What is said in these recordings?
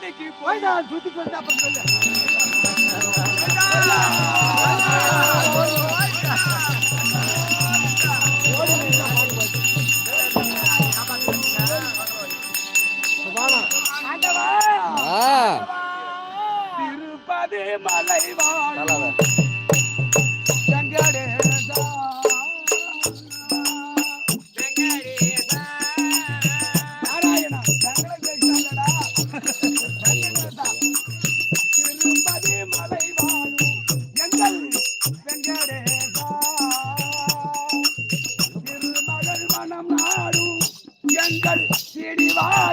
சாதிக்கு போய் நான் சுத்தி சொல்லு. அப்ப சொல்லு திருப்பதி மலைவாழ்.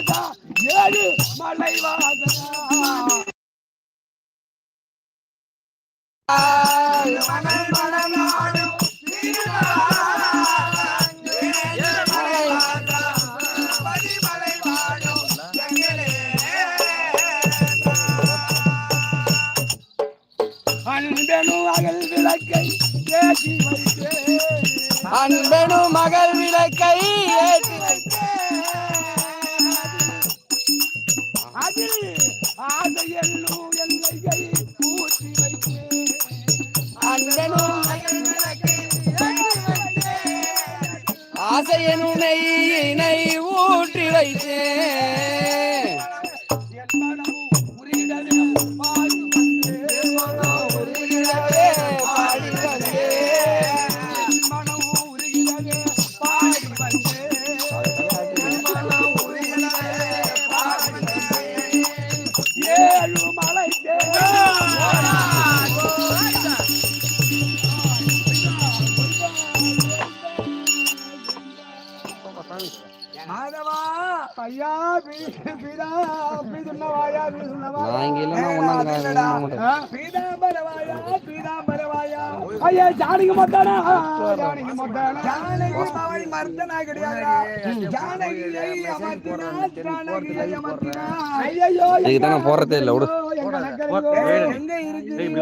ஸ்ரீனிவாசா ஏழு மலைவாசா அன்பெனு அகல் விளக்கை ஏற்றி அன்பெனு மகள் ஆசையெல்லும் எல்லையை ஊற்றி வைத்தேன். அன்பெனு ஏழு மலை மாதவா ஐயா பீதா பீதுன்னவாயா பீதாம்பரவாயா பீதாம்பரவாயா ஐயா ஜானகி மத்தானா ஜானகி மத்தானா ஜானகி பவனி மர்தனா கிடையாது அமர்த்தினா ஜானகியை அமர்த்தினா ஐயோ இதுக்கு தானே போறதே இல்லை விடு. எங்க இருக்குது